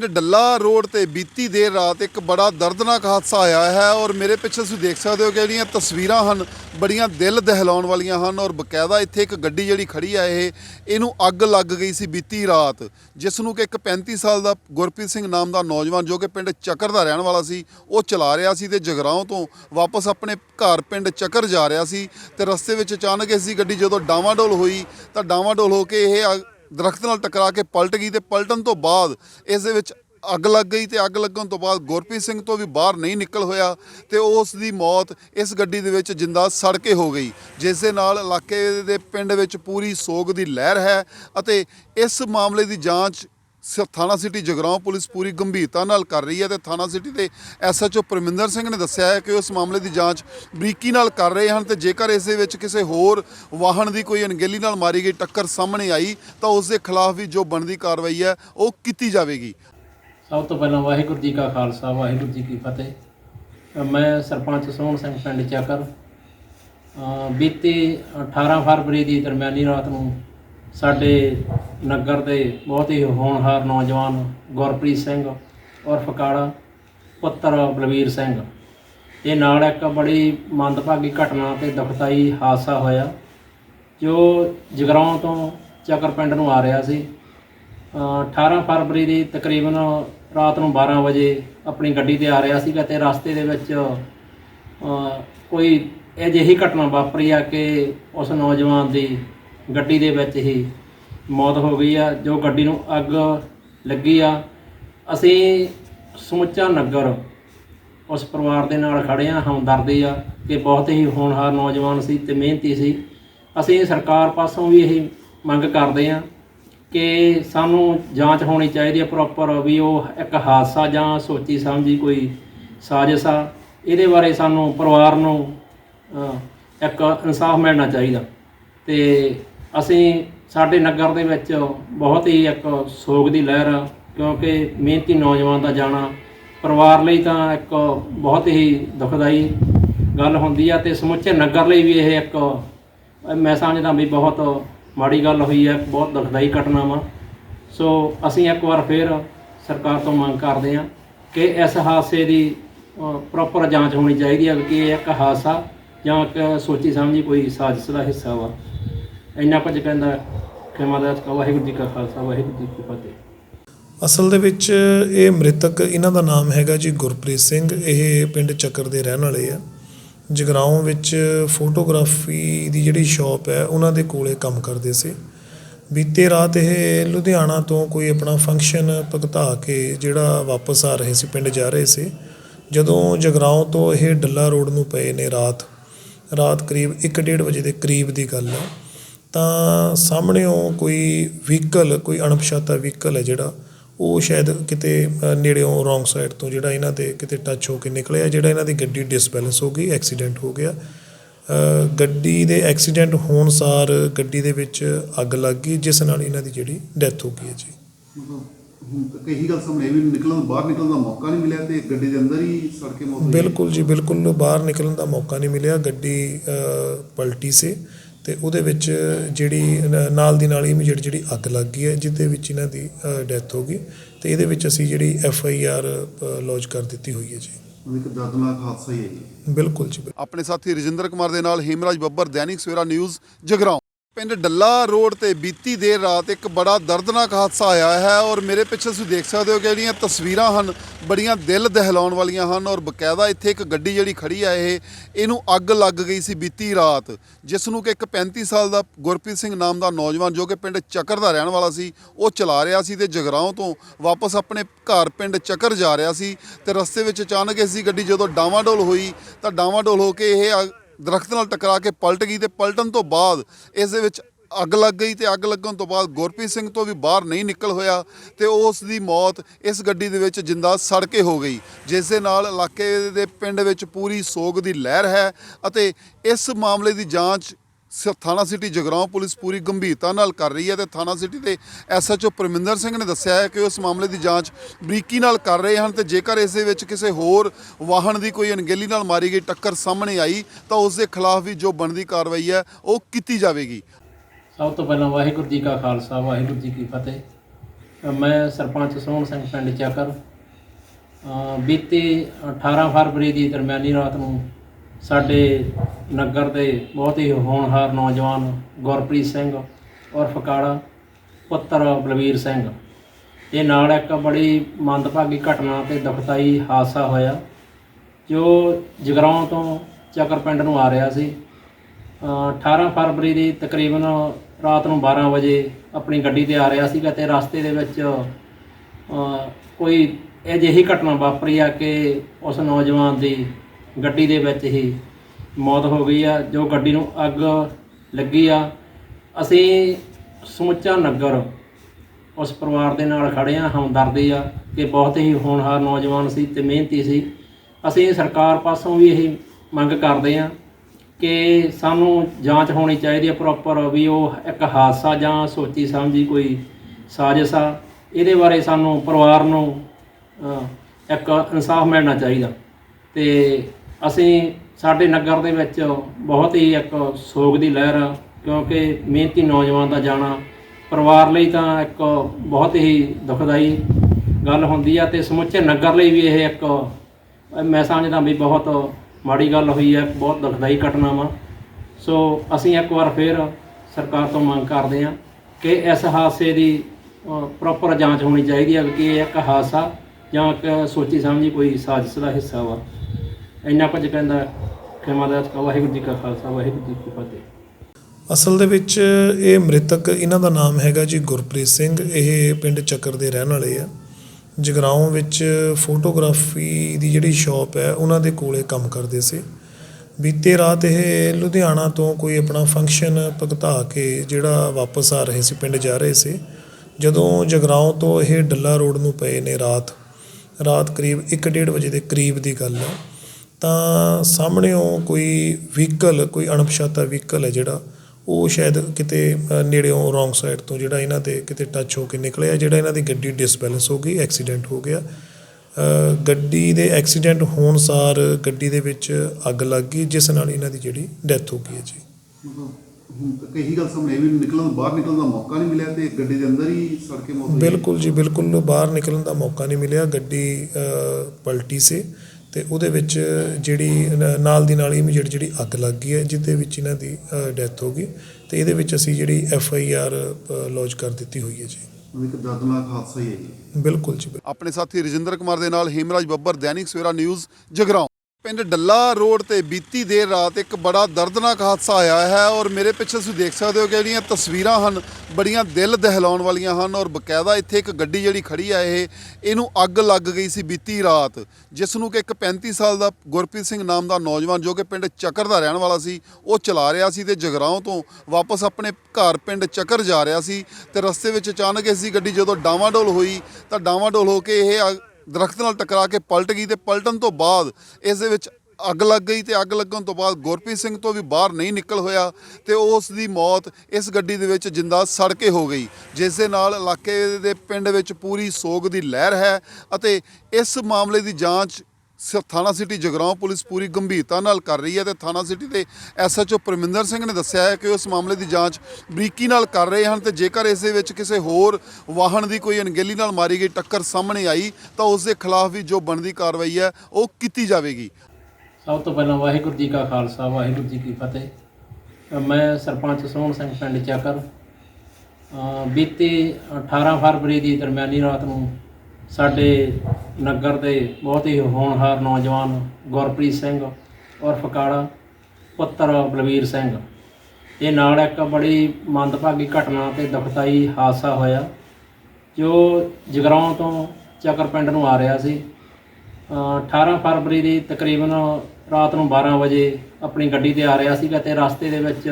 ਪਿੰਡ ਡੱਲਾ ਰੋਡ ਤੇ ਬੀਤੀ ਦੇਰ ਰਾਤ ਇੱਕ ਬੜਾ ਦਰਦਨਾਕ ਹਾਦਸਾ ਆਇਆ ਹੈ ਔਰ ਮੇਰੇ ਪਿੱਛੇ ਤੁਸੀਂ ਦੇਖ ਸਕਦੇ ਹੋ ਕਿ ਜਿਹੜੀਆਂ ਤਸਵੀਰਾਂ ਹਨ, ਬੜੀਆਂ ਦਿਲ ਦਹਿਲਾਉਣ ਵਾਲੀਆਂ ਹਨ ਔਰ ਬਕਾਇਦਾ ਇੱਥੇ ਇੱਕ ਗੱਡੀ ਜਿਹੜੀ ਖੜੀ ਆ ਇਹ, ਇਹਨੂੰ ਅੱਗ ਲੱਗ ਗਈ ਸੀ ਬੀਤੀ ਰਾਤ, ਜਿਸ ਨੂੰ ਕਿ ਇੱਕ 35 ਸਾਲ ਦਾ ਗੁਰਪ੍ਰੀਤ ਸਿੰਘ ਨਾਮ ਦਾ ਨੌਜਵਾਨ ਜੋ ਕਿ ਪਿੰਡ ਚੱਕਰ ਦਾ ਰਹਿਣ ਵਾਲਾ ਸੀ, ਉਹ ਚਲਾ ਰਿਹਾ ਸੀ ਤੇ ਜਗਰਾਉਂ ਤੋਂ ਵਾਪਸ ਆਪਣੇ ਘਰ ਪਿੰਡ ਚੱਕਰ ਜਾ ਰਿਹਾ ਸੀ ਤੇ ਰਸਤੇ ਵਿੱਚ ਅਚਾਨਕ ਇਸ ਦੀ ਗੱਡੀ ਜਦੋਂ ਡਾਵਾਂਡੋਲ ਹੋਈ ਤਾਂ ਡਾਵਾਂਡੋਲ ਹੋ ਕੇ ਇਹ ਅੱਗ- ਦਰਖਤ ਨਾਲ ਟਕਰਾ ਕੇ ਪਲਟ ਗਈ ਤੇ ਪਲਟਣ ਤੋਂ ਬਾਅਦ ਇਸ ਦੇ ਵਿੱਚ ਅੱਗ ਲੱਗ ਗਈ ਤੇ ਅੱਗ ਲੱਗਣ ਤੋਂ ਬਾਅਦ ਗੁਰਪ੍ਰੀਤ ਸਿੰਘ ਤੋਂ ਵੀ ਬਾਹਰ ਨਹੀਂ ਨਿਕਲ ਹੋਇਆ ਤੇ ਉਸ ਦੀ ਮੌਤ ਇਸ ਗੱਡੀ ਦੇ ਵਿੱਚ ਜਿੰਦਾ ਸੜ ਕੇ ਹੋ ਗਈ, ਜਿਸ ਦੇ ਨਾਲ ਇਲਾਕੇ ਦੇ ਪਿੰਡ ਵਿੱਚ ਪੂਰੀ ਸੋਗ ਦੀ ਲਹਿਰ ਹੈ ਅਤੇ ਇਸ ਮਾਮਲੇ ਦੀ ਜਾਂਚ ਸ- ਥਾਣਾ ਸਿਟੀ ਜਗਰਾਉਂ ਪੁਲਿਸ ਪੂਰੀ ਗੰਭੀਰਤਾ ਨਾਲ ਕਰ ਰਹੀ ਹੈ ਤੇ ਥਾਣਾ ਸਿਟੀ ਦੇ ਐਸਐਚਓ ਪਰਮਿੰਦਰ ਸਿੰਘ ਨੇ ਦੱਸਿਆ ਹੈ ਕਿ ਉਹ ਇਸ ਮਾਮਲੇ ਦੀ ਜਾਂਚ ਬਰੀਕੀ ਨਾਲ ਕਰ ਰਹੇ ਹਨ ਤੇ ਜੇਕਰ ਇਸ ਦੇ ਵਿੱਚ ਕਿਸੇ ਹੋਰ ਵਾਹਨ ਦੀ ਕੋਈ ਅਣਗਹਿਲੀ ਨਾਲ ਮਾਰੀ ਗਈ ਟੱਕਰ ਸਾਹਮਣੇ ਆਈ ਤਾਂ ਉਸ ਦੇ ਖਿਲਾਫ ਵੀ ਜੋ ਬਣਦੀ ਕਾਰਵਾਈ ਹੈ ਉਹ ਕੀਤੀ ਜਾਵੇਗੀ। ਸਭ ਤੋਂ ਪਹਿਲਾਂ ਵਾਹਿਗੁਰੂ ਜੀ ਕਾ ਖਾਲਸਾ ਵਾਹਿਗੁਰੂ ਜੀ ਕੀ ਫਤਿਹ। ਮੈਂ ਸਰਪੰਚ ਸੋਹਣ ਸਿੰਘ ਪਿੰਡ ਚੱਕਰ। ਅ, ਬੀਤੀ 18 ਫਰਵਰੀ ਦੀ ਦਰਮਿਆਨੀ ਰਾਤ ਨੂੰ ਸਾਡੇ ਨਗਰ ਦੇ ਬਹੁਤ ਹੀ ਹੋਣਹਾਰ ਨੌਜਵਾਨ ਗੁਰਪ੍ਰੀਤ ਸਿੰਘ ਔਰ ਫਕਾੜਾ ਪੁੱਤਰ ਬਲਵੀਰ ਸਿੰਘ। ਇਹ ਨਾਲ ਇੱਕ ਬੜੀ ਮੰਦਭਾਗੀ ਘਟਨਾ ਤੇ ਦੁਖਦਾਈ ਹਾਦਸਾ ਹੋਇਆ ਜੋ ਜਗਰਾਉਂ ਤੋਂ ਚੱਕਰ ਪਿੰਡ ਨੂੰ ਆ ਰਿਹਾ ਸੀ। ਅ, 18 ਫਰਵਰੀ ਦੀ ਤਕਰੀਬਨ ਰਾਤ ਨੂੰ 12 ਵਜੇ ਆਪਣੀ ਗੱਡੀ ਤੇ ਆ ਰਿਹਾ ਸੀਗਾ ਤੇ ਰਸਤੇ ਦੇ ਵਿੱਚ ਕੋਈ ਅਜਿਹੀ ਘਟਨਾ ਵਾਪਰੀ ਆ ਕਿ ਉਸ ਨੌਜਵਾਨ ਦੀ ਗੱਡੀ ਦੇ ਵਿੱਚ ਹੀ ਮੌਤ ਹੋ ਗਈ ਆ, ਜੋ ਗੱਡੀ ਨੂੰ ਅੱਗ ਲੱਗੀ ਆ। ਅਸੀਂ ਸਮੁੱਚਾ ਨਗਰ ਉਸ ਪਰਿਵਾਰ ਦੇ ਨਾਲ ਖੜੇ ਆ, ਹਮਦਰਦੀ ਆ ਕਿ ਬਹੁਤ ਹੀ ਹੋਣਹਾਰ ਨੌਜਵਾਨ ਸੀ ਤੇ ਮਿਹਨਤੀ ਸੀ। ਅਸੀਂ ਸਰਕਾਰ ਪਾਸੋਂ ਵੀ ਇਹ ਮੰਗ ਕਰਦੇ ਆ ਕਿ ਸਾਨੂੰ ਜਾਂਚ ਹੋਣੀ ਚਾਹੀਦੀ ਹੈ ਪ੍ਰੋਪਰ ਵੀ ਉਹ ਇੱਕ ਹਾਦਸਾ ਜਾਂ ਸੋਚੀ ਸਮਝੀ ਕੋਈ ਸਾਜ਼ਿਸ਼ ਆ। ਇਹਦੇ ਬਾਰੇ ਸਾਨੂੰ ਪਰਿਵਾਰ ਨੂੰ ਇੱਕ ਇਨਸਾਫ ਮਿਲਣਾ ਚਾਹੀਦਾ ਤੇ ਅਸੀਂ ਸਾਡੇ ਨਗਰ ਦੇ ਵਿੱਚ ਬਹੁਤ ਹੀ ਇੱਕ ਸੋਗ ਦੀ ਲਹਿਰ ਆ, ਕਿਉਂਕਿ ਮਿਹਨਤੀ ਨੌਜਵਾਨ ਦਾ ਜਾਣਾ, ਪਰਿਵਾਰ ਲਈ ਤਾਂ ਇੱਕ ਬਹੁਤ ਹੀ ਦੁਖਦਾਈ ਗੱਲ ਹੁੰਦੀ ਆ ਤੇ ਸਮੁੱਚੇ ਨਗਰ ਲਈ ਵੀ ਇਹ ਇੱਕ, ਮੈਂ ਸਮਝਦਾ ਵੀ ਬਹੁਤ ਮਾੜੀ ਗੱਲ ਹੋਈ ਹੈ ਬਹੁਤ ਦੁਖਦਾਈ ਘਟਨਾ ਵਾ। ਸੋ ਅਸੀਂ ਇੱਕ ਵਾਰ ਫੇਰ ਸਰਕਾਰ ਤੋਂ ਮੰਗ ਕਰਦੇ ਹਾਂ ਕਿ ਇਸ ਹਾਦਸੇ ਦੀ ਪ੍ਰੋਪਰ ਜਾਂਚ ਹੋਣੀ ਚਾਹੀਦੀ ਹੈ ਕਿ ਇਹ ਇੱਕ ਹਾਦਸਾ ਜਾਂ ਇੱਕ ਸੋਚੀ ਸਮਝੀ ਕੋਈ ਸਾਜ਼ਿਸ਼ ਦਾ ਹਿੱਸਾ ਵਾ। ਇੰਨਾ ਕੁਝ ਕਹਿੰਦਾ ਖਿਮਾ ਦਾ ਵਾਹਿਗੁਰੂ ਜੀ ਕਾ ਖਾਲਸਾ, ਵਾਹਿਗੁਰੂ ਜੀ ਕੀ ਫਤਿਹ। ਅਸਲ ਦੇ ਵਿੱਚ ਇਹ ਮ੍ਰਿਤਕ ਇਹਨਾਂ ਦਾ ਨਾਮ ਹੈਗਾ ਜੀ ਗੁਰਪ੍ਰੀਤ ਸਿੰਘ, ਇਹ ਪਿੰਡ ਚੱਕਰ ਦੇ ਰਹਿਣ ਵਾਲੇ ਆ। ਜਗਰਾਉਂ ਵਿੱਚ ਫੋਟੋਗ੍ਰਾਫੀ ਦੀ ਜਿਹੜੀ ਸ਼ਾਪ ਹੈ, ਉਹਨਾਂ ਦੇ ਕੋਲੇ ਕੰਮ ਕਰਦੇ ਸੀ। ਬੀਤੇ ਰਾਤ ਇਹ ਲੁਧਿਆਣਾ ਤੋਂ ਕੋਈ ਆਪਣਾ ਫੰਕਸ਼ਨ ਭੁਗਤਾ ਕੇ ਜਿਹੜਾ ਵਾਪਸ ਆ ਰਹੇ ਸੀ, ਪਿੰਡ ਜਾ ਰਹੇ ਸੀ। ਜਦੋਂ ਜਗਰਾਉਂ ਤੋਂ ਇਹ ਡੱਲਾ ਰੋਡ ਨੂੰ ਪਏ ਨੇ ਰਾਤ ਰਾਤ ਕਰੀਬ 1:30 ਵਜੇ ਦੇ ਕਰੀਬ ਦੀ ਗੱਲ ਹੈ ਤਾਂ ਸਾਹਮਣੇੋਂ ਕੋਈ ਵਹੀਕਲ ਕੋਈ ਅਣਪਛਾਤਾ ਵਹੀਕਲ ਹੈ ਜਿਹੜਾ ਉਹ ਸ਼ਾਇਦ ਕਿਤੇ ਨੇੜਿਓਂ ਰੋਂਗ ਸਾਈਡ ਤੋਂ ਜਿਹੜਾ ਇਹਨਾਂ ਦੇ ਕਿਤੇ ਟੱਚ ਹੋ ਕੇ ਨਿਕਲਿਆ ਜਿਹੜਾ ਇਹਨਾਂ ਦੀ ਗੱਡੀ ਡਿਸਬੈਲੈਂਸ ਹੋ ਗਈ ਐਕਸੀਡੈਂਟ ਹੋ ਗਿਆ। ਗੱਡੀ ਦੇ ਐਕਸੀਡੈਂਟ ਹੋਣ ਸਾਰ ਗੱਡੀ ਦੇ ਵਿੱਚ ਅੱਗ ਲੱਗ ਗਈ ਜਿਸ ਨਾਲ ਇਹਨਾਂ ਦੀ ਜਿਹੜੀ ਡੈਥ ਹੋ ਗਈ ਹੈ ਜੀ। ਇਹੀ ਗੱਲ ਸਾਹਮਣੇ ਵੀ ਨਿਕਲਣ ਬਾਹਰ ਨਿਕਲਣ ਦਾ ਮੌਕਾ ਨਹੀਂ ਮਿਲਿਆ ਤੇ ਗੱਡੀ ਦੇ ਅੰਦਰ ਹੀ ਸੜ ਕੇ ਮੌਤ ਬਿਲਕੁਲ ਜੀ ਬਿਲਕੁਲ ਬਾਹਰ ਨਿਕਲਣ ਦਾ ਮੌਕਾ ਨਹੀਂ ਮਿਲਿਆ ਗੱਡੀ ਪਲਟੀ ਸੀ। ਤੇ ਉਹਦੇ ਵਿੱਚ ਜਿਹੜੀ ਨਾਲ ਦੀ ਨਾਲ ਇਮੀਡੀਏਟ ਜਿਹੜੀ ਅੱਗ ਲੱਗ ਗਈ ਹੈ ਜਿਹਦੇ ਵਿੱਚ ਇਹਨਾਂ ਦੀ ਡੈਥ ਹੋ ਗਈ। ਤੇ ਇਹਦੇ ਵਿੱਚ ਅਸੀਂ ਜਿਹੜੀ ਐਫ ਆਈ ਆਰ ਲੌਜ ਕਰ ਦਿੱਤੀ ਹੋਈ ਹੈ ਜੀ। ਇੱਕ ਦਰਦਨਾਕ ਹਾਦਸਾ ਹੀ ਹੈ ਜੀ। ਬਿਲਕੁਲ ਜੀ। ਆਪਣੇ ਸਾਥੀ ਰਜਿੰਦਰ ਕੁਮਾਰ ਦੇ ਨਾਲ ਹੇਮਰਾਜ ਬੱਬਰ ਦੈਨਿਕ ਸਵੇਰਾ ਨਿਊਜ਼ ਜਗਰਾਉਂ। ਪਿੰਡ ਡੱਲਾ ਰੋਡ ਤੇ ਬੀਤੀ ਦੇਰ ਰਾਤ ਇੱਕ ਬੜਾ ਦਰਦਨਾਕ ਹਾਦਸਾ ਆਇਆ ਹੈ ਔਰ ਮੇਰੇ ਪਿੱਛੇ ਤੁਸੀਂ ਦੇਖ ਸਕਦੇ ਹੋ ਕਿ ਜਿਹੜੀਆਂ ਤਸਵੀਰਾਂ ਹਨ, ਬੜੀਆਂ ਦਿਲ ਦਹਿਲਾਉਣ ਵਾਲੀਆਂ ਹਨ ਔਰ ਬਕਾਇਦਾ ਇੱਥੇ ਇੱਕ ਗੱਡੀ ਜਿਹੜੀ ਖੜੀ ਆ ਇਹ, ਇਹਨੂੰ ਅੱਗ ਲੱਗ ਗਈ ਸੀ ਬੀਤੀ ਰਾਤ ਜਿਸ ਨੂੰ ਕਿ ਇੱਕ 35 ਸਾਲ ਦਾ ਗੁਰਪ੍ਰੀਤ ਸਿੰਘ ਨਾਮ ਦਾ ਨੌਜਵਾਨ ਜੋ ਕਿ ਪਿੰਡ ਚੱਕਰ ਦਾ ਰਹਿਣ ਵਾਲਾ ਸੀ, ਉਹ ਚਲਾ ਰਿਹਾ ਸੀ ਤੇ ਜਗਰਾਉਂ ਤੋਂ ਵਾਪਸ ਆਪਣੇ ਘਰ ਪਿੰਡ ਚੱਕਰ ਜਾ ਰਿਹਾ ਸੀ ਤੇ ਰਸਤੇ ਵਿੱਚ ਅਚਾਨਕ ਇਸ ਦੀ ਗੱਡੀ ਜਦੋਂ ਡਾਵਾਂਡੋਲ ਹੋਈ ਤਾਂ ਡਾਵਾਂਡੋਲ ਹੋ ਕੇ ਇਹ ਅੱਗ- ਦਰਖਤ ਨਾਲ ਟਕਰਾ ਕੇ ਪਲਟ ਗਈ ਤੇ ਪਲਟਣ ਤੋਂ ਬਾਅਦ ਇਸ ਦੇ ਵਿੱਚ ਅੱਗ ਲੱਗ ਗਈ ਤੇ ਅੱਗ ਲੱਗਣ ਤੋਂ ਬਾਅਦ ਗੁਰਪ੍ਰੀਤ ਸਿੰਘ ਤੋਂ ਵੀ ਬਾਹਰ ਨਹੀਂ ਨਿਕਲ ਹੋਇਆ ਤੇ ਉਸ ਦੀ ਮੌਤ ਇਸ ਗੱਡੀ ਦੇ ਵਿੱਚ ਜਿੰਦਾ ਸੜ ਕੇ ਹੋ ਗਈ, ਜਿਸ ਦੇ ਨਾਲ ਇਲਾਕੇ ਦੇ ਪਿੰਡ ਵਿੱਚ ਪੂਰੀ ਸੋਗ ਦੀ ਲਹਿਰ ਹੈ ਅਤੇ ਇਸ ਮਾਮਲੇ ਦੀ ਜਾਂਚ ਸ- ਥਾਣਾ ਸਿਟੀ ਜਗਰਾਉਂ ਪੁਲਿਸ ਪੂਰੀ ਗੰਭੀਰਤਾ ਨਾਲ ਕਰ ਰਹੀ ਹੈ ਤੇ ਥਾਣਾ ਸਿਟੀ ਦੇ ਐਸਐਚਓ ਪਰਮਿੰਦਰ ਸਿੰਘ ਨੇ ਦੱਸਿਆ ਹੈ ਕਿ ਉਸ ਮਾਮਲੇ ਦੀ ਜਾਂਚ ਬਰੀਕੀ ਨਾਲ ਕਰ ਰਹੇ ਹਨ ਤੇ ਜੇਕਰ ਇਸ ਦੇ ਵਿੱਚ ਕਿਸੇ ਹੋਰ ਵਾਹਨ ਦੀ ਕੋਈ ਅਣਗਹਿਲੀ ਨਾਲ ਮਾਰੀ ਗਈ ਟੱਕਰ ਸਾਹਮਣੇ ਆਈ ਤਾਂ ਉਸ ਦੇ ਖਿਲਾਫ ਵੀ ਜੋ ਬਣਦੀ ਕਾਰਵਾਈ ਹੈ ਉਹ ਕੀਤੀ ਜਾਵੇਗੀ। ਸਭ ਤੋਂ ਪਹਿਲਾਂ ਵਾਹਿਗੁਰੂ ਜੀ ਕਾ ਖਾਲਸਾ ਵਾਹਿਗੁਰੂ ਜੀ ਕੀ ਫਤਿਹ। ਮੈਂ ਸਰਪੰਚ ਸੋਹਣ ਸਿੰਘ ਪਿੰਡ ਚੱਕਰ। ਅ, ਬੀਤੀ 18 ਫਰਵਰੀ ਦੀ ਦਰਮਿਆਨੀ ਰਾਤ ਨੂੰ ਸਾਡੇ ਨਗਰ ਦੇ ਬਹੁਤ ਹੀ ਹੋਣਹਾਰ ਨੌਜਵਾਨ ਗੁਰਪ੍ਰੀਤ ਸਿੰਘ ਔਰ ਫਕਾੜਾ ਪੁੱਤਰ ਬਲਵੀਰ ਸਿੰਘ। ਇਹ ਨਾਲ ਇੱਕ ਬੜੀ ਮੰਦਭਾਗੀ ਘਟਨਾ ਤੇ ਦੁਖਦਾਈ ਹਾਦਸਾ ਹੋਇਆ ਜੋ ਜਗਰਾਉਂ ਤੋਂ ਚੱਕਰ ਪਿੰਡ ਨੂੰ ਆ ਰਿਹਾ ਸੀ। ਅ, 18 ਫਰਵਰੀ ਦੀ ਤਕਰੀਬਨ ਰਾਤ ਨੂੰ 12 ਵਜੇ ਆਪਣੀ ਗੱਡੀ ਤੇ ਆ ਰਿਹਾ ਸੀਗਾ ਤੇ ਰਸਤੇ ਦੇ ਵਿੱਚ ਕੋਈ ਅਜਿਹੀ ਘਟਨਾ ਵਾਪਰੀ ਆ ਕਿ ਉਸ ਨੌਜਵਾਨ ਦੀ ਗੱਡੀ ਦੇ ਵਿੱਚ ਹੀ ਮੌਤ ਹੋ ਗਈ ਆ, ਜੋ ਗੱਡੀ ਨੂੰ ਅੱਗ ਲੱਗੀ ਆ। ਅਸੀਂ ਸਮੁੱਚਾ ਨਗਰ ਉਸ ਪਰਿਵਾਰ ਦੇ ਨਾਲ ਖੜੇ ਆ, ਹਮਦਰਦੀ ਆ ਕਿ ਬਹੁਤ ਹੀ ਹੋਣਹਾਰ ਨੌਜਵਾਨ ਸੀ ਤੇ ਮਿਹਨਤੀ ਸੀ। ਅਸੀਂ ਸਰਕਾਰ ਪਾਸੋਂ ਵੀ ਇਹ ਮੰਗ ਕਰਦੇ ਆ ਕਿ ਸਾਨੂੰ ਜਾਂਚ ਹੋਣੀ ਚਾਹੀਦੀ ਹੈ ਪ੍ਰੋਪਰ ਵੀ ਉਹ ਇੱਕ ਹਾਦਸਾ ਜਾਂ ਸੋਚੀ ਸਮਝੀ ਕੋਈ ਸਾਜ਼ਿਸ਼ ਆ। ਇਹਦੇ ਬਾਰੇ ਸਾਨੂੰ ਪਰਿਵਾਰ ਨੂੰ ਇੱਕ ਇਨਸਾਫ ਮਿਲਣਾ ਚਾਹੀਦਾ ਤੇ ਅਸੀਂ ਸਾਡੇ ਨਗਰ ਦੇ ਵਿੱਚ ਬਹੁਤ ਹੀ ਇੱਕ ਸੋਗ ਦੀ ਲਹਿਰ ਆ, ਕਿਉਂਕਿ ਮਿਹਨਤੀ ਨੌਜਵਾਨ ਦਾ ਜਾਣਾ ਪਰਿਵਾਰ ਲਈ ਤਾਂ ਇੱਕ ਬਹੁਤ ਹੀ ਦੁਖਦਾਈ ਗੱਲ ਹੁੰਦੀ ਆ, ਤੇ ਸਮੁੱਚੇ ਨਗਰ ਲਈ ਵੀ ਇਹ ਇੱਕ, ਮੈਂ ਸਮਝਦਾ ਵੀ ਬਹੁਤ ਮਾੜੀ ਗੱਲ ਹੋਈ ਹੈ ਬਹੁਤ ਦੁਖਦਾਈ ਘਟਨਾ ਵਾ। ਸੋ ਅਸੀਂ ਇੱਕ ਵਾਰ ਫੇਰ ਸਰਕਾਰ ਤੋਂ ਮੰਗ ਕਰਦੇ ਹਾਂ ਕਿ ਇਸ ਹਾਦਸੇ ਦੀ ਪ੍ਰੋਪਰ ਜਾਂਚ ਹੋਣੀ ਚਾਹੀਦੀ ਹੈ ਕਿ ਇਹ ਇੱਕ ਹਾਦਸਾ ਜਾਂ ਇੱਕ ਸੋਚੀ ਸਮਝੀ ਕੋਈ ਸਾਜ਼ਿਸ਼ ਦਾ ਹਿੱਸਾ ਵਾ। ਇੰਨਾ ਕੁਝ ਕਹਿੰਦਾ ਖਿਮਾ ਦਾ ਵਾਹਿਗੁਰੂ ਜੀ ਕਾ ਖਾਲਸਾ, ਵਾਹਿਗੁਰੂ ਜੀ ਕੀ ਫਤਿਹ। ਅਸਲ ਦੇ ਵਿੱਚ ਇਹ ਮ੍ਰਿਤਕ ਇਹਨਾਂ ਦਾ ਨਾਮ ਹੈਗਾ ਜੀ ਗੁਰਪ੍ਰੀਤ ਸਿੰਘ, ਇਹ ਪਿੰਡ ਚੱਕਰ ਦੇ ਰਹਿਣ ਵਾਲੇ ਆ। ਜਗਰਾਉਂ ਵਿੱਚ ਫੋਟੋਗ੍ਰਾਫੀ ਦੀ ਜਿਹੜੀ ਸ਼ਾਪ ਹੈ, ਉਹਨਾਂ ਦੇ ਕੋਲੇ ਕੰਮ ਕਰਦੇ ਸੀ। ਬੀਤੇ ਰਾਤ ਇਹ ਲੁਧਿਆਣਾ ਤੋਂ ਕੋਈ ਆਪਣਾ ਫੰਕਸ਼ਨ ਭੁਗਤਾ ਕੇ ਜਿਹੜਾ ਵਾਪਸ ਆ ਰਹੇ ਸੀ, ਪਿੰਡ ਜਾ ਰਹੇ ਸੀ। ਜਦੋਂ ਜਗਰਾਉਂ ਤੋਂ ਇਹ ਡੱਲਾ ਰੋਡ ਨੂੰ ਪਏ ਨੇ ਰਾਤ ਰਾਤ ਕਰੀਬ 1:30 ਵਜੇ ਦੇ ਕਰੀਬ ਦੀ ਗੱਲ ਹੈ ਤਾਂ ਸਾਹਮਣੇੋਂ ਕੋਈ ਵਹੀਕਲ ਕੋਈ ਅਣਪਛਾਤਾ ਵਹੀਕਲ ਹੈ ਜਿਹੜਾ ਉਹ ਸ਼ਾਇਦ ਕਿਤੇ ਨੇੜਿਓਂ ਰੋਂਗ ਸਾਈਡ ਤੋਂ ਜਿਹੜਾ ਇਹਨਾਂ ਦੇ ਕਿਤੇ ਟੱਚ ਹੋ ਕੇ ਨਿਕਲਿਆ ਜਿਹੜਾ ਇਹਨਾਂ ਦੀ ਗੱਡੀ ਡਿਸਬੈਲੈਂਸ ਹੋ ਗਈ ਐਕਸੀਡੈਂਟ ਹੋ ਗਿਆ। ਗੱਡੀ ਦੇ ਐਕਸੀਡੈਂਟ ਹੋਣ ਸਾਰ ਗੱਡੀ ਦੇ ਵਿੱਚ ਅੱਗ ਲੱਗ ਗਈ ਜਿਸ ਨਾਲ ਇਹਨਾਂ ਦੀ ਜਿਹੜੀ ਡੈਥ ਹੋ ਗਈ ਹੈ ਜੀ। ਇਹੀ ਗੱਲ ਸਾਹਮਣੇ ਵੀ ਨਿਕਲਣ ਬਾਹਰ ਨਿਕਲਣ ਦਾ ਮੌਕਾ ਨਹੀਂ ਮਿਲਿਆ ਤੇ ਗੱਡੀ ਦੇ ਅੰਦਰ ਹੀ ਸੜ ਕੇ ਮੌਤ ਬਿਲਕੁਲ ਜੀ ਬਿਲਕੁਲ ਬਾਹਰ ਨਿਕਲਣ ਦਾ ਮੌਕਾ ਨਹੀਂ ਮਿਲਿਆ। ਗੱਡੀ ਪਲਟੀ ਸੀ। ਤੇ ਉਹਦੇ ਵਿੱਚ ਜਿਹੜੀ ਨਾਲ ਦੀ ਨਾਲ ਇਮੀਡੀਏਟ ਜਿਹੜੀ ਅੱਗ ਲੱਗ ਗਈ ਹੈ ਜਿਹਦੇ ਵਿੱਚ ਇਹਨਾਂ ਦੀ ਡੈਥ ਹੋ ਗਈ ਤੇ ਇਹਦੇ ਵਿੱਚ ਅਸੀਂ ਜਿਹੜੀ ਐਫ ਆਈ ਆਰ ਲੌਂਚ ਕਰ ਦਿੱਤੀ ਹੋਈ ਹੈ ਜੀ। ਇੱਕ ਦਰਦਨਾਕ ਹਾਦਸਾ ਹੀ ਹੈ ਜੀ। ਬਿਲਕੁਲ ਜੀ। ਆਪਣੇ ਸਾਥੀ ਰਜਿੰਦਰ ਕੁਮਾਰ ਦੇ ਨਾਲ ਹੇਮਰਾਜ ਬੱਬਰ ਦੈਨਿਕ ਸਵੇਰਾ ਨਿਊਜ਼ ਜਗਰਾਉਂ। ਪਿੰਡ ਡੱਲਾ ਰੋਡ ਤੇ ਬੀਤੀ ਦੇਰ ਰਾਤ ਇੱਕ ਬੜਾ ਦਰਦਨਾਕ ਹਾਦਸਾ ਆਇਆ ਹੈ ਔਰ ਮੇਰੇ ਪਿੱਛੇ ਤੁਸੀਂ ਦੇਖ ਸਕਦੇ ਹੋ ਕਿ ਜਿਹੜੀਆਂ ਤਸਵੀਰਾਂ ਹਨ, ਬੜੀਆਂ ਦਿਲ ਦਹਿਲਾਉਣ ਵਾਲੀਆਂ ਹਨ ਔਰ ਬਕਾਇਦਾ ਇੱਥੇ ਇੱਕ ਗੱਡੀ ਜਿਹੜੀ ਖੜੀ ਆ ਇਹ, ਇਹਨੂੰ ਅੱਗ ਲੱਗ ਗਈ ਸੀ ਬੀਤੀ ਰਾਤ ਜਿਸ ਨੂੰ ਕਿ ਇੱਕ 35 ਸਾਲ ਦਾ ਗੁਰਪ੍ਰੀਤ ਸਿੰਘ ਨਾਮ ਦਾ ਨੌਜਵਾਨ ਜੋ ਕਿ ਪਿੰਡ ਚੱਕਰ ਦਾ ਰਹਿਣ ਵਾਲਾ ਸੀ, ਉਹ ਚਲਾ ਰਿਹਾ ਸੀ ਤੇ ਜਗਰਾਉਂ ਤੋਂ ਵਾਪਸ ਆਪਣੇ ਘਰ ਪਿੰਡ ਚੱਕਰ ਜਾ ਰਿਹਾ ਸੀ ਤੇ ਰਸਤੇ ਵਿੱਚ ਅਚਾਨਕ ਇਸ ਦੀ ਗੱਡੀ ਜਦੋਂ ਡਾਵਾਂਡੋਲ ਹੋਈ ਤਾਂ ਡਾਵਾਂਡੋਲ ਹੋ ਕੇ ਇਹ ਅੱਗ- ਦਰਖਤ ਨਾਲ ਟਕਰਾ ਕੇ ਪਲਟ ਗਈ ਤੇ ਪਲਟਣ ਤੋਂ ਬਾਅਦ ਇਸ ਦੇ ਵਿੱਚ ਅੱਗ ਲੱਗ ਗਈ ਤੇ ਅੱਗ ਲੱਗਣ ਤੋਂ ਬਾਅਦ ਗੁਰਪ੍ਰੀਤ ਸਿੰਘ ਤੋਂ ਵੀ ਬਾਹਰ ਨਹੀਂ ਨਿਕਲ ਹੋਇਆ ਤੇ ਉਸ ਦੀ ਮੌਤ ਇਸ ਗੱਡੀ ਦੇ ਵਿੱਚ ਜਿੰਦਾ ਸੜ ਕੇ ਹੋ ਗਈ, ਜਿਸ ਦੇ ਨਾਲ ਇਲਾਕੇ ਦੇ ਪਿੰਡ ਵਿੱਚ ਪੂਰੀ ਸੋਗ ਦੀ ਲਹਿਰ ਹੈ ਅਤੇ ਇਸ ਮਾਮਲੇ ਦੀ ਜਾਂਚ ਸ- ਥਾਣਾ ਸਿਟੀ ਜਗਰਾਉਂ ਪੁਲਿਸ ਪੂਰੀ ਗੰਭੀਰਤਾ ਨਾਲ ਕਰ ਰਹੀ ਹੈ ਤੇ ਥਾਣਾ ਸਿਟੀ ਦੇ ਐਸਐਚਓ ਪਰਮਿੰਦਰ ਸਿੰਘ ਨੇ ਦੱਸਿਆ ਹੈ ਕਿ ਉਹ ਇਸ ਮਾਮਲੇ ਦੀ ਜਾਂਚ ਬਰੀਕੀ ਨਾਲ ਕਰ ਰਹੇ ਹਨ ਤੇ ਜੇਕਰ ਇਸ ਦੇ ਵਿੱਚ ਕਿਸੇ ਹੋਰ ਵਾਹਨ ਦੀ ਕੋਈ ਅਣਗਹਿਲੀ ਨਾਲ ਮਾਰੀ ਗਈ ਟੱਕਰ ਸਾਹਮਣੇ ਆਈ ਤਾਂ ਉਸ ਦੇ ਖਿਲਾਫ ਵੀ ਜੋ ਬਣਦੀ ਕਾਰਵਾਈ ਹੈ ਉਹ ਕੀਤੀ ਜਾਵੇਗੀ। ਸਭ ਤੋਂ ਪਹਿਲਾਂ ਵਾਹਿਗੁਰੂ ਜੀ ਕਾ ਖਾਲਸਾ ਵਾਹਿਗੁਰੂ ਜੀ ਕੀ ਫਤਿਹ। ਅ, ਮੈਂ ਸਰਪੰਚ ਸੋਹਣ ਸਿੰਘ ਪਿੰਡ ਚੱਕਰ। ਅ, ਬੀਤੀ 18 ਫਰਵਰੀ ਦੀ ਦਰਮਿਆਨੀ ਰਾਤ ਨੂੰ ਸਾਡੇ ਨਗਰ ਦੇ ਬਹੁਤ ਹੀ ਹੋਣਹਾਰ ਨੌਜਵਾਨ ਗੁਰਪ੍ਰੀਤ ਸਿੰਘ ਔਰ ਫਕਾੜਾ ਪੁੱਤਰ ਬਲਵੀਰ ਸਿੰਘ। ਇਹ ਨਾਲ ਇੱਕ ਬੜੀ ਮੰਦਭਾਗੀ ਘਟਨਾ ਤੇ ਦੁਖਦਾਈ ਹਾਦਸਾ ਹੋਇਆ ਜੋ ਜਗਰਾਉਂ ਤੋਂ ਚੱਕਰ ਪਿੰਡ ਨੂੰ ਆ ਰਿਹਾ ਸੀ। ਅ, 18 ਫਰਵਰੀ ਦੀ ਤਕਰੀਬਨ ਰਾਤ ਨੂੰ 12 ਵਜੇ ਆਪਣੀ ਗੱਡੀ ਤੇ ਆ ਰਿਹਾ ਸੀਗਾ ਤੇ ਰਸਤੇ ਦੇ ਵਿੱਚ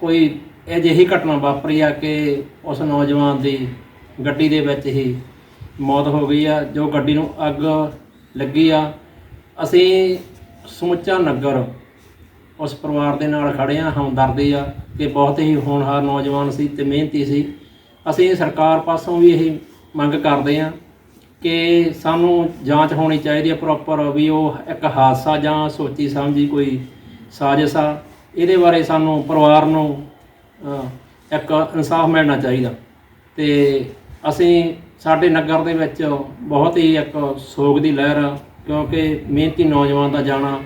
ਕੋਈ ਅਜਿਹੀ ਘਟਨਾ ਵਾਪਰੀ ਆ ਕਿ ਉਸ ਨੌਜਵਾਨ ਦੀ ਗੱਡੀ ਦੇ ਵਿੱਚ ਹੀ ਮੌਤ ਹੋ ਗਈ ਆ, ਜੋ ਗੱਡੀ ਨੂੰ ਅੱਗ ਲੱਗੀ ਆ। ਅਸੀਂ ਸਮੁੱਚਾ ਨਗਰ ਉਸ ਪਰਿਵਾਰ ਦੇ ਨਾਲ ਖੜੇ ਆ, ਹਮਦਰਦੀ ਆ ਕਿ ਬਹੁਤ ਹੀ ਹੋਣਹਾਰ ਨੌਜਵਾਨ ਸੀ ਤੇ ਮਿਹਨਤੀ ਸੀ। ਅਸੀਂ ਸਰਕਾਰ ਪਾਸੋਂ ਵੀ ਇਹ ਮੰਗ ਕਰਦੇ ਆ ਕਿ ਸਾਨੂੰ ਜਾਂਚ ਹੋਣੀ ਚਾਹੀਦੀ ਹੈ ਪ੍ਰੋਪਰ, ਵੀ ਉਹ ਇੱਕ ਹਾਦਸਾ ਜਾਂ ਸੋਚੀ ਸਮਝੀ ਕੋਈ ਸਾਜ਼ਿਸ਼ ਆ। ਇਹਦੇ ਬਾਰੇ ਸਾਨੂੰ ਪਰਿਵਾਰ ਨੂੰ ਇੱਕ ਇਨਸਾਫ ਮਿਲਣਾ ਚਾਹੀਦਾ ਤੇ ਅਸੀਂ ਸਾਡੇ ਨਗਰ ਦੇ ਵਿੱਚ ਬਹੁਤ ਹੀ ਇੱਕ ਸੋਗ ਦੀ ਲਹਿਰ ਆ, ਕਿਉਂਕਿ ਮਿਹਨਤੀ ਨੌਜਵਾਨ ਦਾ ਜਾਣਾ,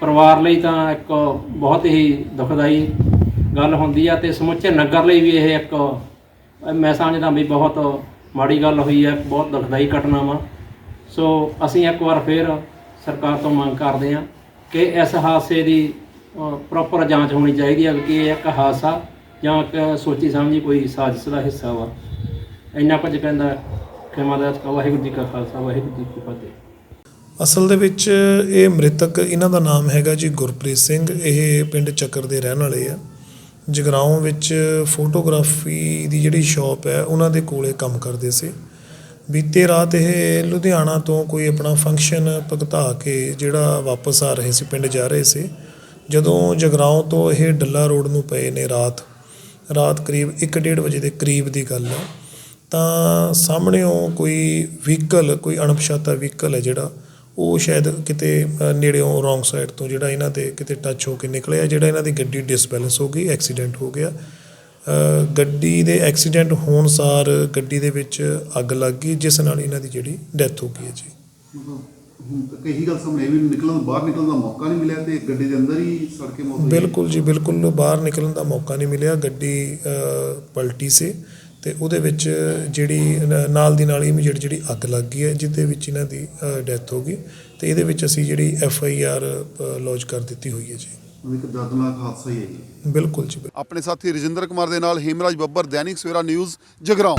ਪਰਿਵਾਰ ਲਈ ਤਾਂ ਇੱਕ ਬਹੁਤ ਹੀ ਦੁਖਦਾਈ ਗੱਲ ਹੁੰਦੀ ਆ, ਤੇ ਸਮੁੱਚੇ ਨਗਰ ਲਈ ਵੀ ਇਹ ਇੱਕ, ਮੈਂ ਸਮਝਦਾ ਵੀ ਬਹੁਤ ਮਾੜੀ ਗੱਲ ਹੋਈ ਹੈ ਬਹੁਤ ਦੁਖਦਾਈ ਘਟਨਾ ਵਾ। ਸੋ ਅਸੀਂ ਇੱਕ ਵਾਰ ਫਿਰ ਸਰਕਾਰ ਤੋਂ ਮੰਗ ਕਰਦੇ ਹਾਂ ਕਿ ਇਸ ਹਾਦਸੇ ਦੀ ਪ੍ਰੋਪਰ ਜਾਂਚ ਹੋਣੀ ਚਾਹੀਦੀ ਹੈ ਕਿ ਇਹ ਇੱਕ ਹਾਦਸਾ ਜਾਂ ਇੱਕ ਸੋਚੀ ਸਮਝੀ ਕੋਈ ਸਾਜ਼ਿਸ਼ ਦਾ ਹਿੱਸਾ ਵਾ। ਇੰਨਾ ਕੁਝ ਕਹਿੰਦਾ ਖਿਮਾ ਦਾ ਵਾਹਿਗੁਰੂ ਜੀ ਕਾ ਖਾਲਸਾ, ਵਾਹਿਗੁਰੂ ਜੀ ਕੀ ਫਤਿਹ। ਅਸਲ ਦੇ ਵਿੱਚ ਇਹ ਮ੍ਰਿਤਕ ਇਹਨਾਂ ਦਾ ਨਾਮ ਹੈਗਾ ਜੀ ਗੁਰਪ੍ਰੀਤ ਸਿੰਘ, ਇਹ ਪਿੰਡ ਚੱਕਰ ਦੇ ਰਹਿਣ ਵਾਲੇ ਆ। ਜਗਰਾਉਂ ਵਿੱਚ ਫੋਟੋਗ੍ਰਾਫੀ ਦੀ ਜਿਹੜੀ ਸ਼ਾਪ ਹੈ, ਉਹਨਾਂ ਦੇ ਕੋਲੇ ਕੰਮ ਕਰਦੇ ਸੀ। ਬੀਤੇ ਰਾਤ ਇਹ ਲੁਧਿਆਣਾ ਤੋਂ ਕੋਈ ਆਪਣਾ ਫੰਕਸ਼ਨ ਭੁਗਤਾ ਕੇ ਜਿਹੜਾ ਵਾਪਸ ਆ ਰਹੇ ਸੀ, ਪਿੰਡ ਜਾ ਰਹੇ ਸੀ। ਜਦੋਂ ਜਗਰਾਉਂ ਤੋਂ ਇਹ ਡੱਲਾ ਰੋਡ ਨੂੰ ਪਏ ਨੇ ਰਾਤ ਰਾਤ ਕਰੀਬ 1:30 ਵਜੇ ਦੇ ਕਰੀਬ ਦੀ ਗੱਲ ਹੈ ਤਾਂ ਸਾਹਮਣੇੋਂ ਕੋਈ ਵਹੀਕਲ ਕੋਈ ਅਣਪਛਾਤਾ ਵਹੀਕਲ ਹੈ ਜਿਹੜਾ ਉਹ ਸ਼ਾਇਦ ਕਿਤੇ ਨੇੜਿਓਂ ਰੋਂਗ ਸਾਈਡ ਤੋਂ ਜਿਹੜਾ ਇਹਨਾਂ ਦੇ ਕਿਤੇ ਟੱਚ ਹੋ ਕੇ ਨਿਕਲਿਆ ਜਿਹੜਾ ਇਹਨਾਂ ਦੀ ਗੱਡੀ ਡਿਸਬੈਲੈਂਸ ਹੋ ਗਈ ਐਕਸੀਡੈਂਟ ਹੋ ਗਿਆ। ਗੱਡੀ ਦੇ ਐਕਸੀਡੈਂਟ ਹੋਣ ਸਾਰ ਗੱਡੀ ਦੇ ਵਿੱਚ ਅੱਗ ਲੱਗ ਗਈ ਜਿਸ ਨਾਲ ਇਹਨਾਂ ਦੀ ਜਿਹੜੀ ਡੈਥ ਹੋ ਗਈ ਹੈ ਜੀ। ਇਹੀ ਗੱਲ ਸਾਹਮਣੇ ਵੀ ਨਿਕਲਣ ਬਾਹਰ ਨਿਕਲਣ ਦਾ ਮੌਕਾ ਨਹੀਂ ਮਿਲਿਆ ਤੇ ਗੱਡੀ ਦੇ ਅੰਦਰ ਹੀ ਸੜ ਕੇ ਮੌਤ ਬਿਲਕੁਲ ਜੀ ਬਿਲਕੁਲ ਬਾਹਰ ਨਿਕਲਣ ਦਾ ਮੌਕਾ ਨਹੀਂ ਮਿਲਿਆ। ਗੱਡੀ ਪਲਟੀ ਸੀ। ਤੇ ਉਹਦੇ ਵਿੱਚ ਜਿਹੜੀ ਨਾਲ ਦੀ ਨਾਲ ਇਮੀਡੀਏਟ ਜਿਹੜੀ ਅੱਗ ਲੱਗ ਗਈ ਹੈ ਜਿਹਦੇ ਵਿੱਚ ਇਹਨਾਂ ਦੀ ਡੈਥ ਹੋ ਗਈ ਤੇ ਇਹਦੇ ਵਿੱਚ ਅਸੀਂ ਜਿਹੜੀ ਐਫ ਆਈ ਆਰ ਲੌਂਚ ਕਰ ਦਿੱਤੀ ਹੋਈ ਹੈ ਜੀ। ਇੱਕ ਦਰਦਨਾਕ ਹਾਦਸਾ ਹੀ ਹੈ ਜੀ। ਬਿਲਕੁਲ ਜੀ। ਆਪਣੇ ਸਾਥੀ ਰਜਿੰਦਰ ਕੁਮਾਰ ਦੇ ਨਾਲ ਹੀਮਰਾਜ ਬੱਬਰ ਦੈਨਿਕ ਸਵੇਰਾ ਨਿਊਜ਼ ਜਗਰਾਉਂ।